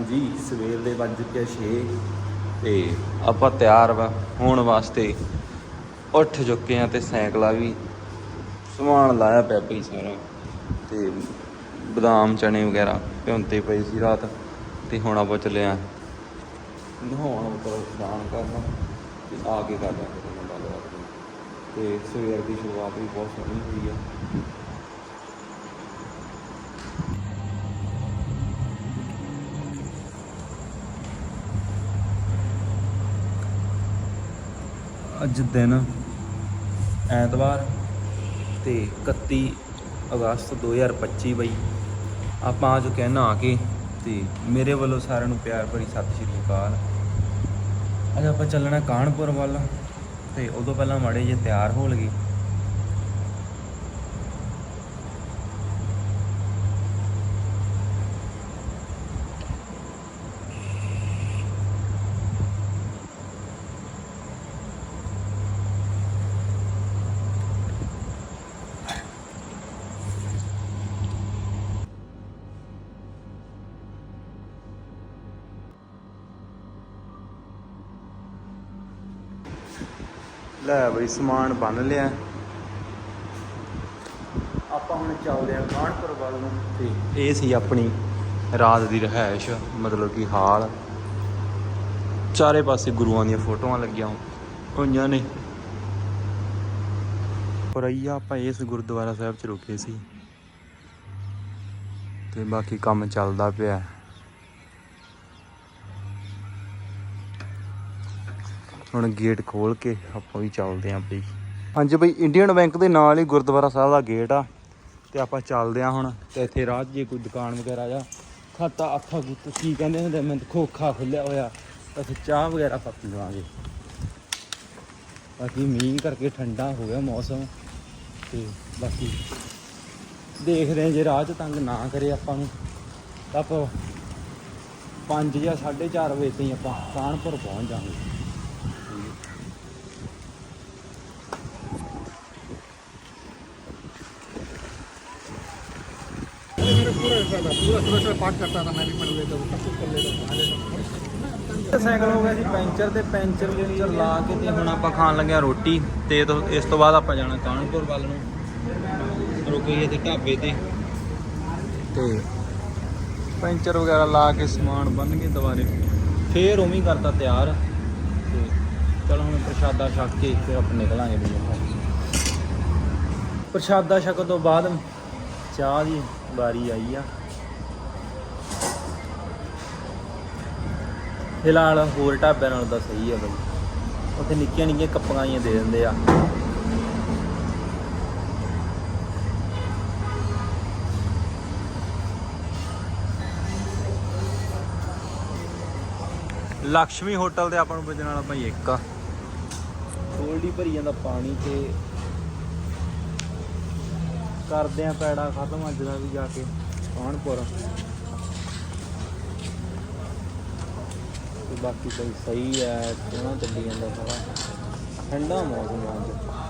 ਹਾਂਜੀ, ਸਵੇਰ ਦੇ ਵੱਜ ਚੁੱਕੇ 6 ਤੇ ਆਪਾਂ ਤਿਆਰ ਵਾ, ਹੋਣ ਵਾਸਤੇ ਉੱਠ ਚੁੱਕੇ ਆ ਤੇ ਸਾਈਕਲਾਂ ਵੀ ਸਮਾਨ ਲਾਇਆ ਪਿਆ ਪਈ ਸਾਰਾ ਤੇ ਬਦਾਮ ਚਣੇ ਵਗੈਰਾ ਭਿਉਂਤੇ ਪਏ ਸੀ ਰਾਤ, ਤੇ ਹੁਣ ਆਪਾਂ ਚੱਲੇ ਆ ਨਹਾਉਣ ਉੱਪਰ ਸਨਾਨ ਕਰਨਾ ਤੇ ਆ ਕੇ ਕਰਦਾ ਗੱਲਬਾਤ ਤੇ ਸਵੇਰ ਦੀ ਸ਼ੁਰੂਆਤ ਵੀ ਬਹੁਤ ਸੋਹਣੀ ਹੋਈ ਆ। ਅੱਜ ਦਿਨ ਐਤਵਾਰ ਤੇ 31 ਅਗਸਤ 2025 ਬਈ। ਆਪਾਂ ਆ ਅੱਜ ਕਹਿ ਆ ਕੇ ਤੇ ਮੇਰੇ ਵੱਲੋਂ ਸਾਰਿਆਂ ਨੂੰ ਪਿਆਰ ਭਰੀ ਸਤਿ ਸ਼੍ਰੀ ਅਕਾਲ। ਅੱਜ ਆਪਾਂ ਚੱਲਣਾ ਕਾਨਪੁਰ ਵੱਲ ਤੇ ਉਦੋਂ ਪਹਿਲਾਂ ਮਾੜੇ ਜੇ ਤਿਆਰ ਹੋ ਲਗੇ। ਲੈ ਬਈ ਸਮਾਨ ਬੰਨ ਲਿਆ। ਆਪਾਂ ਹੁਣ ਚੱਲਦੇ ਆ ਕਾਨਪੁਰ ਵੱਲ ਨੂੰ। ਤੇ ਇਹ ਸੀ ਆਪਣੀ ਰਾਤ ਦੀ ਰਹਿائش ਮਤਲਬ ਕਿ ਹਾਲ। ਚਾਰੇ ਪਾਸੇ ਗੁਰੂਆਂ ਦੀਆਂ ਫੋਟੋਆਂ ਲੱਗੀਆਂ ਹੋਈਆਂ ਨੇ। ਪਰਈਆ ਆਪਾਂ ਇਸ ਗੁਰਦੁਆਰਾ ਸਾਹਿਬ 'ਚ ਰੁਕੇ ਸੀ। ਤੇ ਬਾਕੀ ਕੰਮ ਚੱਲਦਾ ਪਿਆ। ਹੁਣ ਗੇਟ ਖੋਲ ਕੇ ਆਪਾਂ ਵੀ ਚੱਲਦੇ ਆਂ ਬਈ। ਹਾਂਜੀ ਬਈ ਇੰਡੀਅਨ ਬੈਂਕ ਦੇ ਨਾਲ ਹੀ ਗੁਰਦੁਆਰਾ ਸਾਹਿਬ ਦਾ ਗੇਟ ਆ। ਤੇ ਆਪਾਂ ਚੱਲਦੇ ਆਂ ਹੁਣ, ਤੇ ਇੱਥੇ ਰਾਹ 'ਚ ਜੇ ਕੋਈ ਦੁਕਾਨ ਵਗੈਰਾ ਜਾਂ ਖਾਤਾ ਅੱਖਾਂ ਗੁੱਤ ਕੀ ਕਹਿੰਦੇ ਹੁੰਦੇ ਮੈਂ ਖੋਖਾ ਖੁੱਲਿਆ ਹੋਇਆ ਅਸੀਂ ਚਾਹ ਵਗੈਰਾ ਆਪਾਂ ਪੀਵਾਂਗੇ ਬਾਕੀ ਮੀਂਹ ਕਰਕੇ ਠੰਡਾ ਹੋ ਗਿਆ ਮੌਸਮ, ਤੇ ਬਾਕੀ ਦੇਖਦੇ ਹਾਂ ਜੇ ਰਾਹ 'ਚ ਤੰਗ ਨਾ ਕਰੇ ਆਪਾਂ ਨੂੰ, ਤਾਂ ਆਪਾਂ 5 ਜਾਂ 4:30 ਵਜੇ ਤਾਈਂ ਆਪਾਂ ਕਾਨਪੁਰ ਪਹੁੰਚ ਜਾਵਾਂਗੇ मेरे पूरा ऐसा था पूरा सुबह सुबह पाठ करता था मैं भी पढ़ लेता हूँ सब कुछ कर लेता हूँ आ लेता हूँ ਸਾਈਕਲ ਹੋ ਗਿਆ ਸੀ ਪੈਂਚਰ ਤੇ ਪੈਂਚਰ ਦੇ ਲਾ ਕੇ ਤੇ ਹੁਣ ਆਪਾਂ ਖਾਣ ਲੱਗਿਆ ਰੋਟੀ ਤੇ ਇਹ ਤੋਂ ਇਸ ਤੋਂ ਬਾਅਦ ਆਪਾਂ ਜਾਣਾ ਕਾਨਪੁਰ ਵੱਲ ਨੂੰ ਰੁਕੀਏ ਤੇ ਢਾਬੇ ਤੇ ਤੇ ਪੈਂਚਰ ਵਗੈਰਾ ਲਾ ਕੇ ਸਮਾਨ ਬੰਨ ਕੇ ਦੁਬਾਰੇ ਫੇਰ ਉਵੇਂ ਹੀ ਕਰਤਾ ਤਿਆਰ ਤੇ ਚਲੋ ਹੁਣ ਪ੍ਰਸ਼ਾਦਾ ਛਕ ਕੇ ਫਿਰ ਆਪਾਂ ਨਿਕਲਾਂਗੇ ਵੀ ਆਪਾਂ ਪ੍ਰਸ਼ਾਦਾ ਛਕਣ ਤੋਂ ਬਾਅਦ ਚਾਹ ਦੀ ਵਾਰੀ ਆਈ ਆ ਫਿਲਹਾਲ ਹੋਰ ਢਾਬਿਆਂ ਨਾਲ ਤਾਂ ਸਹੀ ਆ ਬਈ। ਉੱਥੇ ਨਿੱਕੀਆਂ ਨਿੱਕੀਆਂ ਕੱਪਾਂ ਜਿਹੀਆਂ ਦੇ ਦਿੰਦੇ ਆ। ਲక్ష్ਮੀ ਹੋਟਲ ਤੇ ਆਪਾਂ ਨੂੰ ਪੁੱਜਣ ਵਾਲਾ ਭਾਈ ਇੱਕ ਆ। ਗੋਲਡੀ ਭਰੀ ਜਾਂਦਾ ਪਾਣੀ ਤੇ। ਕਰਦੇ ਆ ਪੈੜਾ ਖਤਮ ਅੱਜ ਦਾ ਵੀ ਜਾ ਕੇ। ਕਾਨਪੁਰ ਬਾਕੀ ਤਾਂ ਸਹੀ ਹੈ ਸੋਹਣਾ ਚੱਲੀ ਜਾਂਦਾ ਸਾਰਾ। ਠੰਡਾ ਮੌਸਮ ਆ ਅੱਜ।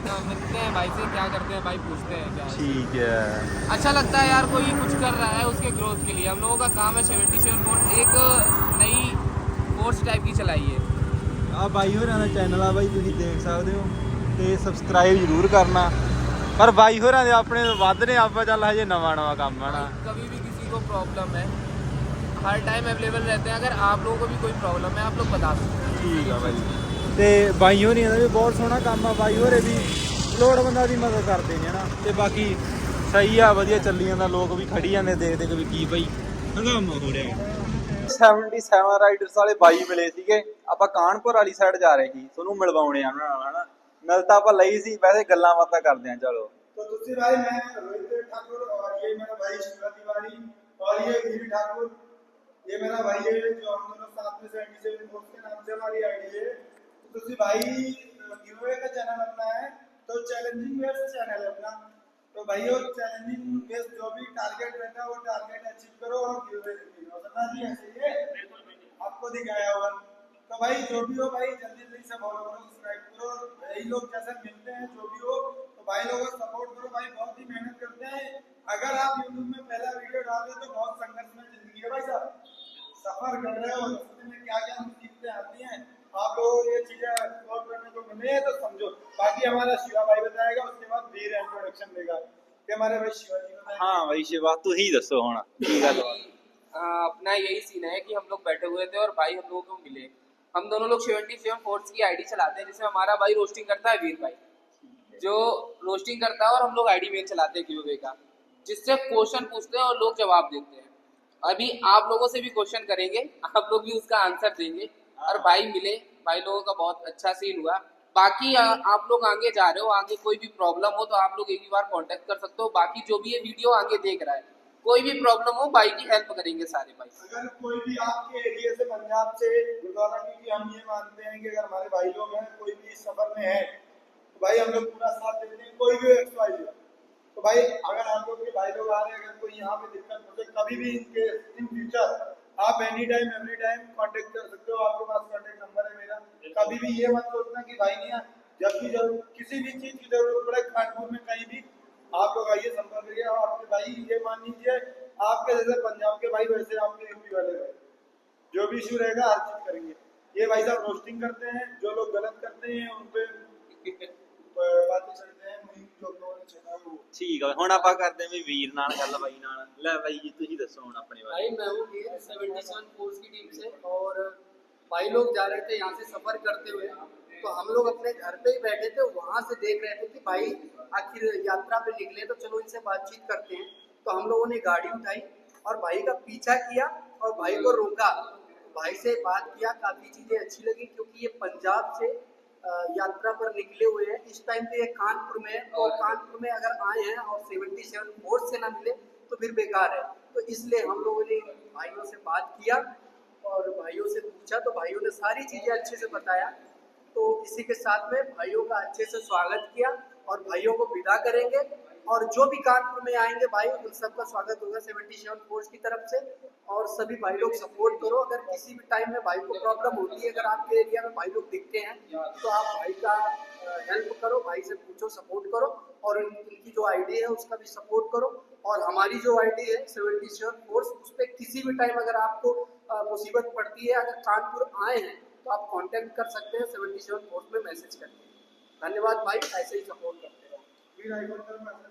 मिलते हैं भाई से क्या करते हैं भाई पूछते हैं क्या है। ਠੀਕ ਹੈ अच्छा लगता है यार कोई कुछ कर रहा है उसके ग्रोथ के लिए हम लोगों का काम है सेवेंटी सेवन फोर्ट एक नई कोर्स टाइप की चलाई है ਆ ਬਾਈ ਹੋਰਾਂ ਦਾ ਚੈਨਲ ਆ ਬਾਈ ਤੁਸੀਂ ਦੇਖ ਸਕਦੇ ਹੋ ਤੇ ਸਬਸਕ੍ਰਾਈਬ ਜ਼ਰੂਰ ਕਰਨਾ ਪਰ ਬਾਈ ਹੋਰਾਂ ਦੇ ਆਪਣੇ ਤੋਂ ਵੱਧ ਨੇ ਆਪਾਂ ਚੱਲ ਹਜੇ ਨਵਾਂ ਨਵਾਂ ਕੰਮ ਆ ਨਾ कभी भी किसी को प्रॉब्लम है हर टाइम अवेलेबल रहते हैं अगर आप लोगों को भी कोई प्रॉब्लम है आप लोग बता सकते हैं ਠੀਕ ਆ ਬਾਈ ਤੇ ਬਾਈ ਹੋਰੀ ਦਾ ਵੀ ਬਹੁਤ ਸੋਹਣਾ ਕੰਮ ਆ ਬਾਈ ਹੋਰੇ ਵੀ ਲੋੜਵੰਦਾਂ ਦੀ ਮਦਦ ਕਰਦੇ ਨੇ ਹਨਾ ਤੇ ਬਾਕੀ ਸਹੀ ਆ ਵਧੀਆ ਚੱਲੀ ਜਾਂਦਾ ਲੋਕ ਵੀ ਖੜੀ ਜਾਂਦੇ ਦੇਖਦੇ ਕਿ ਵੀ ਕੀ ਭਾਈ ਹੰਗਾਮਾ ਹੋ ਰਿਹਾ 77 ਰਾਈਡਰਸ ਵਾਲੇ ਬਾਈ ਮਿਲੇ ਸੀਗੇ ਆਪਾਂ ਕਾਨਪੁਰ ਵਾਲੀ ਸਾਈਡ ਜਾ ਰਹੇ ਸੀ ਤੁਹਾਨੂੰ ਮਿਲਵਾਉਣੇ ਆ ਉਹਨਾਂ ਨਾਲ ਹਨਾ ਮਿਲ ਤਾਂ ਆਪਾਂ ਲਈ ਸੀ ਵੈਸੇ ਗੱਲਾਂ ਬਾਤਾਂ ਕਰਦੇ ਆ ਚਲੋ तो दूसरी भाई मैं रोहित ठाकुर और ये मेरा भाई शिवा तिवारी और ये गिरी ठाकुर ये मेरा भाई है जो हम दोनों साथ में सेवेंटी सेवन फोर्स के नाम से भाई गिरोए का चैनल अपना है तो चैलेंजिंग वेस्ट चैनल है अपना। तो भाई वो चैलेंजिंग वेस्ट जो भी टारगेट रहता है वो टारगेट अचीव करो और गिरोए करना जी ऐसे है आपको दिखाया हुआ। तो भाई, जो भी हो भाई, जल्दी जल्दी से फॉलो करो सब्सक्राइब करो। यही लोग जैसे मिलते हैं, जो भी हो तो भाई लोगों को सपोर्ट करो। भाई, बहुत ही मेहनत करते हैं। अगर आप यूट्यूब में पहला वीडियो डाल रहे हो तो बहुत संघर्ष में ज़िंदगी है भाई साहब। सफ़र कर रहे हो रास्ते में क्या क्या मुसीबतें आती हैं। आप लोगों ये चीज़ें एक्सप्लोर करने को मिले तो समझो। बाकी हमारा शिवा भाई बताएगा उसके बाद धीरे इंट्रोडक्शन देगा। कि हमारे भाई शिवा जी हाँ भाई शिवा तू ही दसो होना। अपना यही सीन है कि हम लोग बैठे हुए थे और भाई हम लोगों को मिले। हम दोनों लोग सेवेंटी सेवन फोर्स की आईडी चलाते हैं जिसमें हमारा भाई रोस्टिंग करता है वीर भाई। जो रोस्टिंग करता है और हम लोग आईडी मेल चलाते हैं क्यूबे का। जिससे क्वेश्चन पूछते हैं और लोग जवाब देते हैं। अभी आप लोगों से भी क्वेश्चन करेंगे आप लोग भी उसका आंसर देंगे। और भाई मिले भाई लोगों का बहुत अच्छा सीन हुआ। बाकी आ, आप लोग आगे जा रहे हो आगे कोई भी प्रॉब्लम हो तो आप लोग एक ही बार कांटेक्ट कर सकते हो। बाकी जो भी ये वीडियो आगे देख रहा है कोई भी प्रॉब्लम हो भाई की हेल्प करेंगे सारे भाई। अगर कोई भी आपके एरिया से पंजाब से गुरुद्वारा क्योंकि हम ये मानते हैं कि अगर हमारे भाई लोग हैं कोई भी सफ़र में है तो भाई हम लोग पूरा साथ देते हैं कोई भी एक्स वाई तो भाई अगर आप लोग के भाई लोग आ रहे हैं अगर कोई यहाँ पे दिक्कत हो तो कभी भी इनके इन फ्यूचर आप any time every time contact कर सकते हो आपके पास कांटेक्ट नंबर है मेरा। कभी भी ये मत सोचना कि भाई नहीं जब भी ज़रूर किसी भी चीज़ की ज़रूरत पड़े कानपुर में कहीं भी आप लोग आइए संपर्क करिए और आपके भाई ये मान लीजिए आपके जैसे पंजाब के भाई वैसे आपके यूपी वाले भाई। जो भी इशू रहेगा हर चीज़ करेंगे। ये भाई साहब रोस्टिंग करते हैं जो लोग गलत करते हैं उन पे बातें चलते ਠੀਕ ਆ ਹੁਣ ਆਪਾਂ ਕਰਦੇ ਆਂ ਵੀ ਵੀਰ ਨਾਲ ਗੱਲ ਬਾਈ ਨਾਲ ਲੈ ਬਾਈ ਜੀ ਤੁਸੀਂ ਦੱਸੋ ਹੁਣ ਆਪਣੇ ਬਾਰੇ भाई मैं हूँ वीर सेवेंटी सेवन फोर्स की टीम से और भाई लोग जा रहे थे यहाँ से सफर करते हुए तो हम लोग अपने घर पे ही बैठे थे वहाँ से देख रहे थे कि भाई आखिर यात्रा पे निकले तो चलो इनसे बातचीत करते हैं तो हम लोगों ने गाड़ी उठाई और भाई का पीछा किया और भाई को रोका भाई से बात किया काफ़ी चीज़ें अच्छी लगी क्योंकि ये पंजाब से अ, यात्रा पर निकले हुए हैं। इस टाइम पे ये कानपुर में तो कानपुर में अगर आए हैं और सेवेंटी सेवन फोर्स से ना मिले तो फिर बेकार है। तो इसलिए हम लोगों ने भाइयों से बात किया और भाइयों से पूछा। तो भाइयों ने सारी चीज़ें अच्छे से बताया। तो इसी के साथ में भाइयों का अच्छे से स्वागत किया और भाइयों को विदा करेंगे। और जो भी कानपुर में आएँगे भाई, उन सबका स्वागत होगा सेवेंटी सेवन फोर्स की तरफ़ से। और सभी भाई लोग सपोर्ट करो। अगर किसी भी टाइम में भाई को प्रॉब्लम होती है, अगर आपके एरिया में भाई लोग दिखते हैं तो आप भाई का हेल्प करो, भाई से पूछो सपोर्ट करो। और उनकी जो आईडी है, उसका भी सपोर्ट करो। और हमारी जो आईडी है सेवेंटी सेवन फोर्स उस पर किसी भी टाइम अगर आपको मुसीबत पड़ती है, अगर कानपुर आए हैं तो आप कांटेक्ट कर सकते हैं सेवेंटी सेवन फोर्स में मैसेज करके। धन्यवाद भाई, ऐसे ही सपोर्ट करते रहो।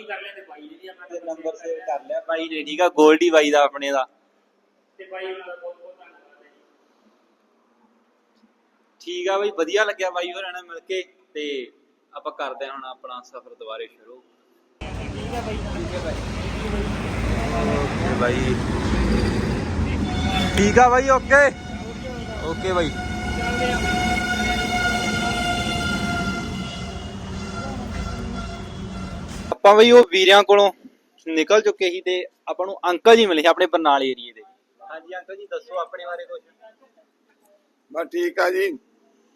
ਆਪਾਂ ਵੀ ਕਰ ਲਿਆ ਤੇ ਬਾਈ ਨੇ ਵੀ ਆਪਣਾ ਤੇ ਨੰਬਰ ਸੇਵ ਕਰ ਲਿਆ। ਬਾਈ ਨੇ ਠੀਕ ਆ ਬਾਈ ਦਾ ਆਪਣੇ ਦਾ। ਤੇ ਬਾਈ ਉਹਨਾਂ ਦਾ ਬਹੁਤ ਬਹੁਤ ਧੰਨਵਾਦ ਹੈ ਜੀ। ਠੀਕ ਆ ਬਈ ਵਧੀਆ ਲੱਗਿਆ ਬਾਈ ਹੋਰਾਂ ਨਾਲ ਮਿਲ ਕੇ ਤੇ ਆਪਾਂ ਕਰਦੇ ਹਾਂ ਹੁਣ ਆਪਣਾ ਸਫ਼ਰ ਦੁਬਾਰੇ ਸ਼ੁਰੂ। ਠੀਕ ਹੈ ਬਾਈ। ਠੀਕ ਬਾਈ। ਓਕੇ ਬਾਈ। ਠੀਕ ਆ ਬਾਈ ਓਕੇ। ਓਕੇ ਬਾਈ। ਆਪਾਂ ਬਈ ਉਹ ਵੀਰਿਆਂ ਕੋਲੋਂ ਨਿਕਲ ਚੁੱਕੇ ਸੀ ਤੇ ਆਪਾਂ ਨੂੰ ਅੰਕਲ ਜੀ ਮਿਲੇ ਸੀ ਆਪਣੇ ਬਰਨਾਲੇ ਏਰੀਏ ਦੇ। ਹਾਂਜੀ ਅੰਕਲ ਜੀ ਦੱਸੋ ਆਪਣੇ ਬਾਰੇ ਕੁਝ ਬਸ ਠੀਕ ਆ ਜੀ।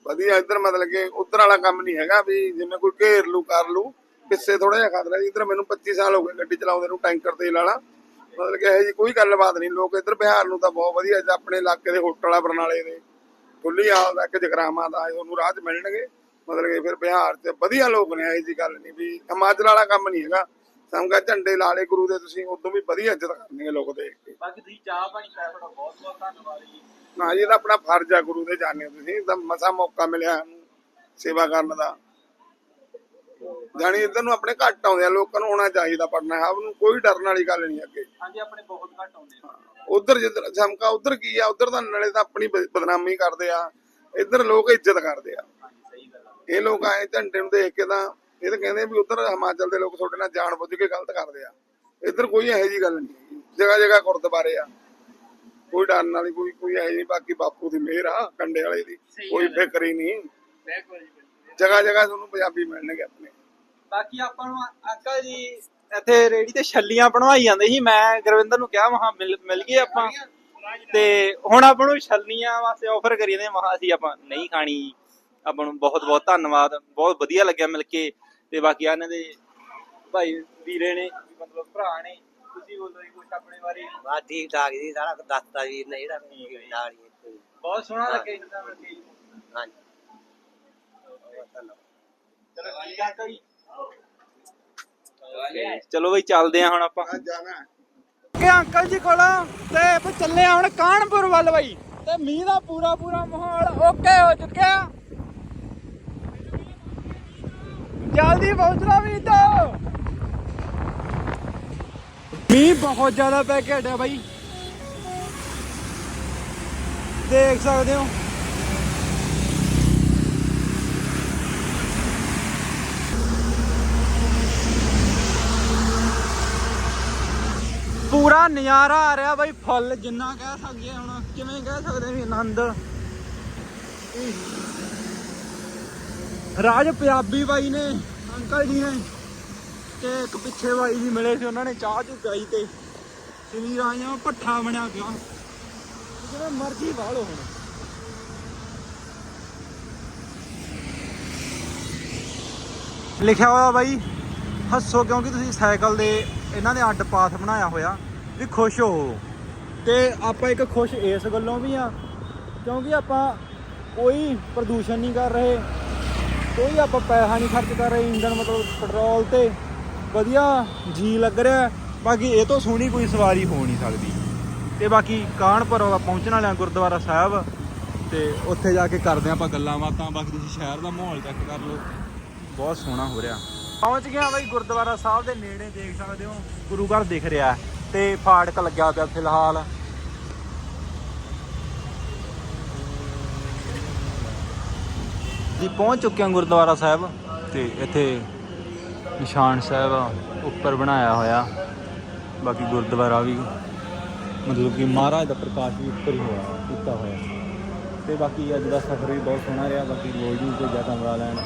ਵਧੀਆ ਇੱਧਰ ਮਤਲਬ ਕਿ ਉੱਧਰ ਵਾਲਾ ਕੰਮ ਨਹੀਂ ਹੈਗਾ ਵੀ ਜਿਵੇਂ ਕੋਈ ਘੇਰ ਲੂ ਕਰ ਲੂ। ਪਿੱਛੇ ਥੋੜਾ ਜਿਹਾ ਖਤਰਾ ਜੀ ਇੱਧਰ ਮੈਨੂੰ 25 ਸਾਲ ਹੋ ਗਏ ਗੱਡੀ ਚਲਾਉਂਦੇ ਨੂੰ ਟੈਂਕਰ ਤੇਲ ਵਾਲਾ। ਮਤਲਬ ਕਿ ਇਹ ਜੀ ਕੋਈ ਗੱਲਬਾਤ ਨਹੀਂ ਲੋਕ ਇੱਧਰ ਬਿਹਾਰ ਨੂੰ ਤਾਂ ਬਹੁਤ ਵਧੀਆ ਆਪਣੇ ਇਲਾਕੇ ਦੇ ਹੋਟਲ ਆ ਬਰਨਾਲੇ ਦੇ। ਖੁੱਲੀ ਹਾਲ ਦਾ ਇੱਕ ਜਗਰਾਮਾ ਦਾ ਤੁਹਾਨੂੰ ਰਾਹ 'ਚ ਮਿਲਣਗੇ। ਮਤਲਬ ਕਿ ਫਿਰ ਬਿਹਾਰ 'ਚ ਵਧੀਆ ਲੋਕ ਨੇ ਜੀ ਗੱਲ ਨਹੀਂ ਵੀ ਹਿਮਾਚਲ ਵਾਲਾ ਕੰਮ ਨਹੀਂ ਹੈਗਾ। ਸਮਝਾ ਝੰਡੇ ਲਾਲੇ ਗੁਰੂ ਦੇ ਤੁਸੀਂ ਉਦੋਂ ਵੀ ਵਧੀਆ ਇੱਜ਼ਤ ਕਰਨਗੇ ਲੋਕ ਦੇਖ ਕੇ। ਬਾਕੀ ਤੁਸੀਂ ਚਾਹ ਪਾਣੀ ਪਾਇਆ ਬਹੁਤ ਬਹੁਤ ਧੰਨਵਾਦ ਜੀ। ਨਾ ਜੀ ਇਹ ਤਾਂ ਆਪਣਾ ਫਰਜ਼ ਆ ਗੁਰੂ ਦੇ ਜਾਣੇ ਤੁਸੀਂ ਤਾਂ ਮਸਾ ਮੌਕਾ ਮਿਲਿਆ ਸੇਵਾ ਕਰਨ ਦਾ। ਜਾਣੀ ਇੱਧਰ ਨੂੰ ਆਪਣੇ ਘੱਟ ਆਉਂਦੇ ਆ ਲੋਕਾਂ ਨੂੰ ਆਉਣਾ ਚਾਹੀਦਾ ਪੜਨਾ ਸਾਹਿਬ ਨੂੰ ਕੋਈ ਡਰਨ ਵਾਲੀ ਗੱਲ ਨਹੀਂ ਅੱਗੇ। ਹਾਂਜੀ ਆਪਣੇ ਬਹੁਤ ਘੱਟ ਆਉਂਦੇ ਆ। ਉਧਰ ਜਿੱਧਰ ਚਮਕਾ ਉਧਰ ਕੀ ਆ ਉਧਰ ਤਾਂ ਨਾਲੇ ਤਾਂ ਆਪਣੀ ਬਦਨਾਮੀ ਕਰਦੇ ਆ ਇੱਧਰ ਲੋਕ ਇੱਜ਼ਤ ਕਰਦੇ ਆ। ਇਹ ਲੋਕ ਆਏ ਝੰਡੇ ਨੂੰ ਦੇਖ ਕੇ ਤਾਂ ਇਹ ਤਾਂ ਕਹਿੰਦੇ ਵੀ ਉਧਰ ਹਿਮਾਚਲ ਦੇ ਲੋਕ ਤੁਹਾਡੇ ਨਾਲ ਜਾਣ ਬੁੱਝ ਕੇ ਗਲਤ ਕਰਦੇ ਆ। ਇੱਧਰ ਕੋਈ ਇਹੋ ਜੀ ਗੱਲ ਨਹੀਂ। ਜਗ੍ਹਾ ਜਗ੍ਹਾ ਗੁਰਦੁਆਰੇ ਆ। ਕੋਈ ਡਰਨ ਵਾਲੀ ਕੋਈ ਕੋਈ ਇਹੋ ਨਹੀਂ ਬਾਕੀ ਬਾਪੂ ਦੀ ਮਿਹਰ ਆ ਕੰਡੇ ਵਾਲੇ ਦੀ। ਕੋਈ ਫਿਕਰ ਹੀ ਨਹੀਂ। ਜੀ ਜਗ੍ਹਾ ਜਗ੍ਹਾ ਤੁਹਾਨੂੰ ਪੰਜਾਬੀ ਮਿਲਣਗੇ ਆਪਣੇ। ਬਾਕੀ ਆਪਾਂ ਨੂੰ ਅੰਕਲ ਜੀ ਇੱਥੇ ਰੇੜੀ ਤੇ ਛੱਲੀਆਂ ਬਣਵਾਈ ਜਾਂਦੇ ਸੀ। ਮੈਂ ਗੁਰਵਿੰਦਰ ਨੂੰ ਕਿਹਾ ਮਹਾ ਮਿਲ ਮਿਲ ਗਏ ਆਪਾਂ। ਤੇ ਹੁਣ ਆਪਾਂ ਨੂੰ ਛੱਲੀਆਂ ਵਾਸਤੇ ਆਫਰ ਕਰੀ ਜਾਂਦੇ ਮਹਾ ਅਸੀਂ ਆਪਾਂ ਨਹੀਂ ਖਾਣੀ। ਆਪਾਂ ਨੂੰ ਬਹੁਤ ਬਹੁਤ ਧੰਨਵਾਦ। ਬਹੁਤ ਵਧੀਆ ਲੱਗਿਆ ਮਿਲ ਕੇ। ਤੇ ਬਾਕੀ ਇਹਨਾਂ ਦੇ ਭਾਈ ਵੀਰੇ ਨੇ ਮਤਲਬ ਭਰਾ ਨੇ ਤੁਸੀਂ ਬੋਲੋ ਜੀ ਕੁਝ ਆਪਣੇ ਬਾਰੇ। ਬਸ ਠੀਕ ਠਾਕ ਜੀ ਸਾਰਾ ਦੱਸਤਾ ਜੀ ਨਹੀਂ ਜਿਹੜਾ ਨਾਲ ਹੀ ਇੱਥੇ। ਬਹੁਤ ਸੋਹਣਾ ਲੱਗਿਆ ਜੀ ਤੁਹਾਨੂੰ ਮਿਲ ਕੇ ਜੀ। ਹਾਂਜੀ। ਚਲੋ ਠੀਕ ਆ ਅੰਕਲ ਜੀ ਚਲੋ ਬਈ ਚੱਲਦੇ ਆ ਹੁਣ ਆਪਾਂ। ਜਾਣਾ ਕਿ ਅੰਕਲ ਜੀ ਕੋਲ ਤੇ ਆਪਾਂ ਚੱਲੇ ਆ ਹੁਣ ਕਾਨਪੁਰ ਵੱਲ ਬਈ। ਤੇ ਮੀਂਹ ਦਾ ਪੂਰਾ ਪੂਰਾ ਮਾਹੌਲ ਓਕੇ ਹੋ ਚੁੱਕਿਆ। ਜਲਦੀ ਪਹੁੰਚਣਾ ਵੀ ਤਾਂ ਮੀਂਹ ਬਹੁਤ ਜ਼ਿਆਦਾ ਪੈ ਕੇ ਹਟਿਆ ਬਾਈ ਦੇਖ ਸਕਦੇ ਹੋ ਪੂਰਾ ਨਜ਼ਾਰਾ ਆ ਰਿਹਾ ਬਾਈ ਫੁੱਲ ਜਿੰਨਾ ਕਹਿ ਸਕਦੇ ਹਾਂ ਹੁਣ ਕਿਵੇਂ ਕਹਿ ਸਕਦੇ ਵੀ ਆਨੰਦ ਰਾਜ ਪੰਜਾਬੀ ਬਾਈ ਨੇ, ਅੰਕਲ ਜੀ ਨੇ ਤੇ ਇੱਕ ਪਿੱਛੇ ਬਾਈ ਜੀ ਮਿਲੇ ਸੀ, ਉਹਨਾਂ ਨੇ ਚਾਹ ਚੁ ਪਿਆਈ ਤੇ। ਸਿਵੀ ਰਾਜਾਂ ਪੱਠਾ ਬਣਿਆ ਪਿਆ। ਜਿਵੇਂ ਮਰਜ਼ੀ ਵਾਲੋ ਹੁਣ। ਲਿਖਿਆ ਹੋਇਆ ਬਾਈ, ਹੱਸੋ ਕਿਉਂਕਿ ਤੁਸੀਂ ਸਾਈਕਲ ਦੇ, ਇਹਨਾਂ ਦੇ ਅੱਡ ਪਾਥ ਬਣਾਇਆ ਹੋਇਆ, ਵੀ ਖੁਸ਼ ਹੋ। ਤੇ ਆਪਾਂ ਇੱਕ ਖੁਸ਼ ਇਸ ਗੱਲੋਂ ਵੀ ਆ, ਕਿਉਂਕਿ ਆਪਾਂ ਕੋਈ ਪ੍ਰਦੂਸ਼ਣ ਨਹੀਂ ਕਰ ਰਹੇ। ਕੋਈ ਆਪਾਂ ਪੈਸਾ ਨਹੀਂ ਖਰਚ ਕਰ ਰਹੇ ਇੰਧਨ ਮਤਲਬ ਪੈਟਰੋਲ ਤੇ। ਵਧੀਆ, ਜੀ ਲੱਗ ਰਿਹਾ ਬਾਕੀ ਇਹ ਤੋਂ ਸੋਹਣੀ ਕੋਈ ਸਵਾਰੀ ਹੋ ਨਹੀਂ ਸਕਦੀ। ਤੇ ਬਾਕੀ ਕਾਨਪੁਰ ਆਪਾਂ ਪਹੁੰਚਣ ਵਾਲੇ ਗੁਰਦੁਆਰਾ ਸਾਹਿਬ, ਤੇ ਉੱਥੇ ਜਾ ਕੇ ਕਰਦੇ ਆਪਾਂ ਗੱਲਾਂ ਬਾਤਾਂ। ਬਾਕੀ ਤੁਸੀਂ ਸ਼ਹਿਰ ਦਾ ਮਾਹੌਲ ਚੈੱਕ ਕਰ ਲਓ। ਬਹੁਤ ਸੋਹਣਾ ਹੋ ਰਿਹਾ। ਪਹੁੰਚ ਗਿਆ ਬਾਈ ਗੁਰਦੁਆਰਾ ਸਾਹਿਬ ਦੇ ਨੇੜੇ, ਦੇਖ ਸਕਦੇ ਹੋ। ਗੁਰੂ ਘਰ ਦਿਖ ਰਿਹਾ ਹੈ। ਤੇ ਫਾਟਕ ਲੱਗਿਆ ਪਿਆ ਫਿਲਹਾਲ। ਜੀ ਪਹੁੰਚ ਚੁੱਕੇ ਹਾਂ ਗੁਰਦੁਆਰਾ ਸਾਹਿਬ ਤੇ ਇੱਥੇ ਨਿਸ਼ਾਨ ਸਾਹਿਬ ਉੱਪਰ ਬਣਾਇਆ ਹੋਇਆ। ਬਾਕੀ ਗੁਰਦੁਆਰਾ ਵੀ ਮਤਲਬ ਕਿ ਮਹਾਰਾਜ ਦਾ ਪ੍ਰਕਾਸ਼ ਵੀ ਉੱਪਰ ਹੀ ਹੋਇਆ, ਕੀਤਾ ਹੋਇਆ। ਤੇ ਬਾਕੀ ਅੱਜ ਦਾ ਸਫ਼ਰ ਵੀ ਬਹੁਤ ਸੋਹਣਾ ਰਿਹਾ, ਬਾਕੀ ਲੋੜ ਨਹੀਂ ਕੋਈ ਜ਼ਿਆਦਾ ਕਮਰਾ ਲੈਣ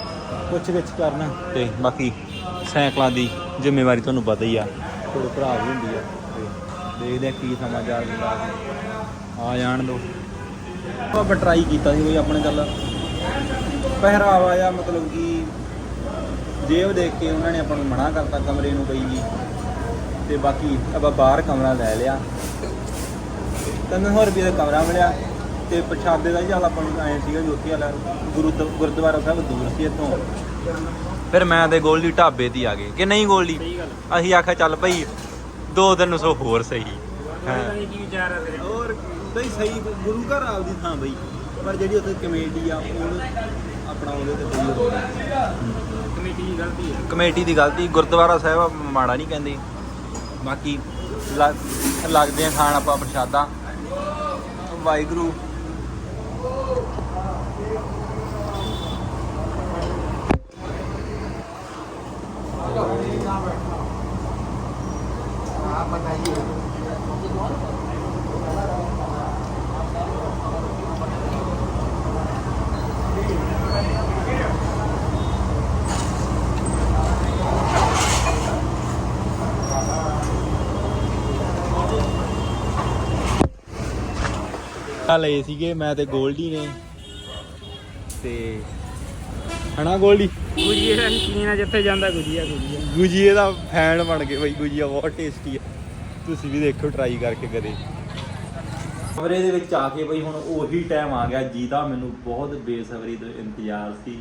ਕੁਛ ਵਿੱਚ ਕਰਨਾ। ਤੇ ਬਾਕੀ ਸਾਈਕਲਾਂ ਦੀ ਜ਼ਿੰਮੇਵਾਰੀ ਤੁਹਾਨੂੰ ਪਤਾ ਹੀ ਆ ਤੁਹਾਡੇ ਭਰਾ ਵੀ ਹੁੰਦੀ ਆ। ਤੇ ਦੇਖਦੇ ਆ ਕੀ ਸਮਾਚਾਰ ਹੁੰਦਾ ਆ ਜਾਣ ਦੋ। ਆਪਾਂ ਟਰਾਈ ਕੀਤਾ ਸੀ ਕੋਈ ਆਪਣੇ ਗੱਲ ਪਹਿਰਾਵਾ ਆ ਮਤਲਬ ਕਿ ਜੇਬ ਦੇਖ ਕੇ ਉਹਨਾਂ ਨੇ ਆਪਾਂ ਨੂੰ ਮਨਾ ਕਰਤਾ ਕਮਰੇ ਨੂੰ ਬਈ ਜੀ। ਤੇ ਬਾਕੀ ਆਪਾਂ ਬਾਹਰ ਕਮਰਾ ਲੈ ਲਿਆ। ਤਿੰਨ ਸੌ ਰੁਪਏ ਦਾ ਕਮਰਾ ਮਿਲਿਆ ਤੇ ਪ੍ਰਸ਼ਾਦੇ ਦਾ ਚੱਲ ਆਪਾਂ ਨੂੰ ਐਂ ਸੀਗਾ ਉੱਥੇ ਵਾਲਾ ਗੁਰੂ ਗੁਰਦੁਆਰਾ ਸਾਹਿਬ ਦੂਰ ਸੀ ਇੱਥੋਂ। ਫਿਰ ਮੈਂ ਤੇ ਗੋਲਡੀ ਢਾਬੇ ਤੇ ਹੀ ਆ ਗਏ। ਕਿ ਨਹੀਂ ਗੋਲਡੀ? ਅਸੀਂ ਆਖਿਆ ਚੱਲ ਭਈ ਦੋ ਤਿੰਨ ਸੌ ਹੋਰ ਸਹੀ। ਹਾਂ ਕੀ ਵਿਚਾਰ ਆ ਤੇਰੇ? ਹੋਰ ਬਈ ਸਹੀ ਗੁਰੂ ਘਰ ਆਪਦੀ ਥਾਂ ਬਈ। ਪਰ ਜਿਹੜੀ ਉੱਥੇ ਕਮੇਟੀ ਆ ਉਹ ਆਪਣਾ ਉਹਦੇ ਤੇ ਕਮੇਟੀ ਦੀ ਗਲਤੀ ਹੈ। ਕਮੇਟੀ ਦੀ ਗਲਤੀ ਗੁਰਦੁਆਰਾ ਸਾਹਿਬ ਮਾੜਾ ਨਹੀਂ ਕਹਿੰਦੇ। ਬਾਕੀ ਲੱਗ- ਲੱਗਦੇ ਆ ਖਾਣ ਆਪਾਂ ਪ੍ਰਸ਼ਾਦਾ। ਵਾਹਿਗੁਰੂ ਲਏ ਸੀਗੇ ਮੈਂ ਤੇ ਗੋਲਡੀ ਨੇ। ਤੇ ਹਨਾ ਗੋਲਡੀ? ਗੁਜੀਏ ਦਾ ਸ਼ਕੀਨ ਆ ਜਿੱਥੇ ਜਾਂਦਾ ਗੁਜੀਆ ਗੁਜੀਆ। ਗੁਜੀਏ ਦਾ ਫੈਨ ਬਣ ਗਏ ਬਈ ਗੁਜੀਆ ਬਹੁਤ ਟੇਸਟੀ ਆ। ਤੁਸੀਂ ਵੀ ਦੇਖੋ ਟਰਾਈ ਕਰਕੇ ਕਦੇ। ਖਬਰੇ ਦੇ ਵਿੱਚ ਆ ਕੇ ਬਈ ਹੁਣ ਉਹੀ ਟਾਈਮ ਆ ਗਿਆ ਜਿਹਦਾ ਮੈਨੂੰ ਬਹੁਤ ਬੇਸਬਰੀ ਤੋਂ ਇੰਤਜ਼ਾਰ ਸੀ।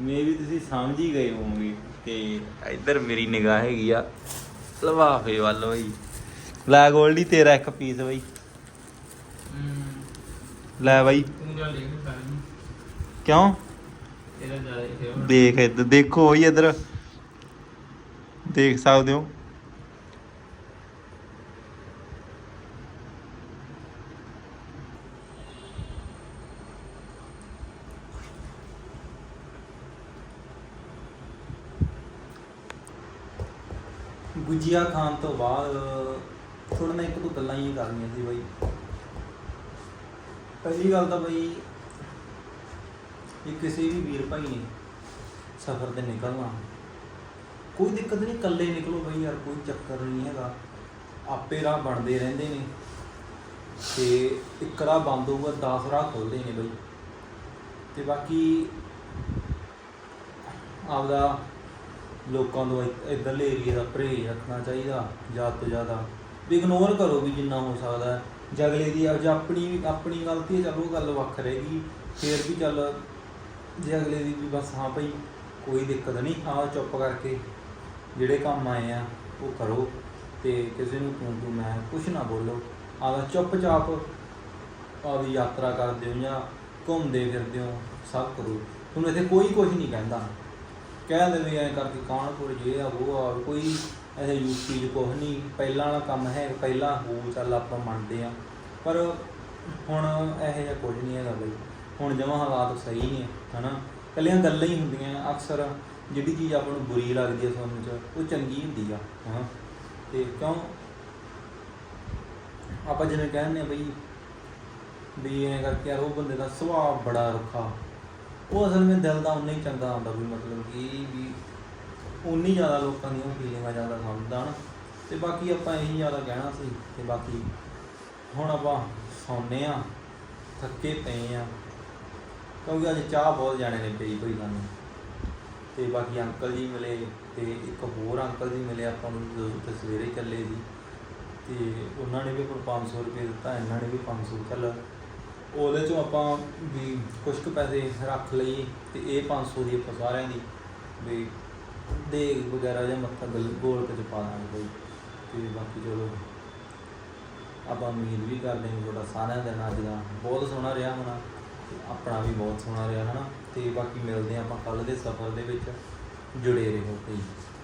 ਮੇ ਵੀ ਤੁਸੀਂ ਸਮਝ ਹੀ ਗਏ ਹੋਵੋਗੇ ਤੇ ਇੱਧਰ ਮੇਰੀ ਨਿਗਾਹ ਹੈਗੀ ਆ। ਲਵਾਫੇ ਵੱਲ ਬਈ। ਲੈ ਗੋਲਡੀ ਤੇਰਾ ਇੱਕ ਪੀਸ ਬਈ। ਲੈ ਬਾਈ। ਕਿਉਂ? ਦੇਖ ਇੱਧਰ, ਦੇਖੋ ਬਈ ਇੱਧਰ। ਦੇਖ ਸਕਦੇ ਹੋ। ਗੁਜੀਆ ਖਾਣ ਤੋਂ ਬਾਅਦ ਥੋੜਾ ਨਾ ਇੱਕ ਦੋ ਗੱਲਾਂ ਹੀ ਕਰਨੀਆਂ ਸੀ ਬਾਈ। ਪਹਿਲੀ ਗੱਲ ਤਾਂ ਬਈ ਇਹ ਕਿਸੇ ਵੀ ਵੀਰ ਭਾਈ ਨੇ ਸਫ਼ਰ ਤੇ ਨਿਕਲਣਾ, ਕੋਈ ਦਿੱਕਤ ਨਹੀਂ, ਇਕੱਲੇ ਨਿਕਲੋ ਬਈ ਯਾਰ, ਕੋਈ ਚੱਕਰ ਨਹੀਂ ਹੈਗਾ। ਆਪੇ ਰਾਹ ਬਣਦੇ ਰਹਿੰਦੇ ਨੇ। ਤੇ ਇੱਕ ਰਾਹ ਬੰਦ ਹੋਊਗਾ 10 ਰਾਹ ਖੁੱਲਦੇ ਨੇ ਬਈ। ਤੇ ਬਾਕੀ ਆਪਦਾ ਲੋਕਾਂ ਤੋਂ ਇ- ਇੱਧਰਲੇ ਏਰੀਆ ਦਾ ਪਰਹੇਜ਼ ਰੱਖਣਾ ਚਾਹੀਦਾ, ਜ਼ਿਆਦਾ ਤੋਂ ਜ਼ਿਆਦਾ। ਵੀ ਇਗਨੋਰ ਕਰੋ ਵੀ ਜਿੰਨਾ ਹੋ ਸਕਦਾ। ਹੈ। ਜੇ ਅਗਲੇ ਦੀ ਜੇ ਆਪਣੀ ਵੀ ਆਪਣੀ ਗਲਤੀ ਹੈ, ਚਲੋ ਉਹ ਗੱਲ ਵੱਖ ਰਹੇਗੀ ਫੇਰ ਵੀ ਚੱਲ ਜੇ ਅਗਲੇ ਦੀ ਵੀ ਬਸ ਹਾਂ ਭਾਈ, ਕੋਈ ਦਿੱਕਤ ਨਹੀਂ ਆ ਚੁੱਪ ਕਰਕੇ ਜਿਹੜੇ ਕੰਮ ਆਏ ਆ, ਉਹ ਕਰੋ ਤੇ ਕਿਸੇ ਨੂੰ ਤੂੰ ਤੂੰ ਮੈਂ ਕੁਛ ਨਾ ਬੋਲੋ। ਆਦਾ ਚੁੱਪਚਾਪ ਆਪਦੀ ਯਾਤਰਾ ਕਰਦੇ ਹੋ ਜਾਂ ਘੁੰਮਦੇ ਫਿਰਦੇ ਹੋ, ਸਭ ਕਰੋ। ਤੁਹਾਨੂੰ ਇੱਥੇ ਕੋਈ ਕੁਝ ਨਹੀਂ ਕਹਿੰਦਾ। ਕਹਿ ਵੀ ਐਂ ਕਰਕੇ ਕਾਨਪੁਰ ਜੇ ਆ, ਉਹ ਆ, ਕੋਈ ਇਹ ਯੂਪੀ 'ਚ ਕੁਛ ਨਹੀਂ ਪਹਿਲਾਂ ਵਾਲਾ ਕੰਮ ਹੈ, ਪਹਿਲਾਂ ਹੋ ਚੱਲ ਆਪਾਂ ਮੰਨਦੇ ਆ ਪਰ ਹੁਣ ਇਹੋ ਜਿਹਾ ਕੁਝ ਨਹੀਂ ਹੈਗਾ ਬਈ। ਹੁਣ ਜਮਾਂ ਹਾਲਾਤ ਸਹੀ ਨੇ, ਹਨਾ? ਕੱਲੀਆਂ ਗੱਲਾਂ ਹੀ ਹੁੰਦੀਆਂ, ਅਕਸਰ ਜਿਹੜੀ ਚੀਜ਼ ਆਪਾਂ ਨੂੰ ਬੁਰੀ ਲੱਗਦੀ ਹੈ ਸੁਣਨ 'ਚ, ਉਹ ਚੰਗੀ ਹੁੰਦੀ ਆ ਹਾਂ ਤੇ ਕਿਉਂ? ਆਪਾਂ ਜਿਵੇਂ ਕਹਿੰਦੇ ਆ ਬਈ ਵੀ ਐਂ ਕਰਕੇ ਯਾਰ ਉਹ ਬੰਦੇ ਦਾ ਸੁਭਾਅ ਬੜਾ ਰੁੱਖਾ ਉਹ ਅਸਲ ਵਿੱਚ ਦਿਲ ਦਾ ਉਨਾ ਹੀ ਚੰਗਾ ਹੁੰਦਾ ਵੀ ਮਤਲਬ ਕਿ, ਵੀ ਉਨੀ ਜ਼ਿਆਦਾ ਲੋਕਾਂ ਦੀਆਂ ਫੀਲਿੰਗਾਂ ਜ਼ਿਆਦਾ ਸਮਝਦਾ ਨਾ ਤੇ ਬਾਕੀ ਆਪਾਂ ਇਹੀ ਜ਼ਿਆਦਾ ਕਹਿਣਾ ਸੀ ਤੇ ਬਾਕੀ ਹੁਣ ਆਪਾਂ ਸੌਂਦੇ ਆ ਥੱਕੇ ਪਏ ਆ ਕਿਉਂਕਿ ਅੱਜ ਚਾਹ ਬਹੁਤ ਜਾਣੇ ਨੇ ਪਈ ਪਈ ਸਾਨੂੰ ਤੇ ਬਾਕੀ ਅੰਕਲ ਜੀ ਮਿਲੇ ਤੇ ਇੱਕ ਹੋਰ ਅੰਕਲ ਜੀ ਮਿਲੇ ਆਪਾਂ ਨੂੰ ਜਦੋਂ ਉੱਥੇ ਸਵੇਰੇ ਚੱਲੇ ਸੀ। ਤੇ ਉਹਨਾਂ ਨੇ ਵੀ ਆਪਾਂ ਨੂੰ 500 ਰੁਪਏ ਦਿੱਤਾ, ਇਹਨਾਂ ਨੇ ਵੀ 500 ਚੱਲ। ਉਹਦੇ ਚੋਂ ਆਪਾਂ ਵੀ ਕੁਝ ਕੁ ਪੈਸੇ ਰੱਖ ਲਈਏ ਤੇ ਇਹ 500 ਦੀ ਆਪਾਂ ਸਾਰਿਆਂ ਦੀ ਵੀ ਦੇਗ ਵਗੈਰਾ ਜਾਂ ਮੱਥਾ ਗਲ ਗੋਲ ਚ ਪਾ ਦਾਂਗੇ ਕੋਈ। ਤੇ ਬਾਕੀ ਚਲੋ, ਆਪਾਂ ਉਮੀਦ ਵੀ ਕਰਦੇ ਹਾਂ ਤੁਹਾਡਾ ਸਾਰਿਆਂ ਦਾ ਦਿਨ ਅੱਜ ਦਾ ਬਹੁਤ ਸੋਹਣਾ ਰਿਹਾ ਹੋਣਾ ਆਪਣਾ ਵੀ ਬਹੁਤ ਸੋਹਣਾ ਰਿਹਾ, ਹਨਾ? ਤੇ ਬਾਕੀ ਮਿਲਦੇ ਹਾਂ ਆਪਾਂ ਕੱਲ ਦੇ ਸਫ਼ਰ ਦੇ ਵਿੱਚ ਜੁੜੇ ਰਹੋ, please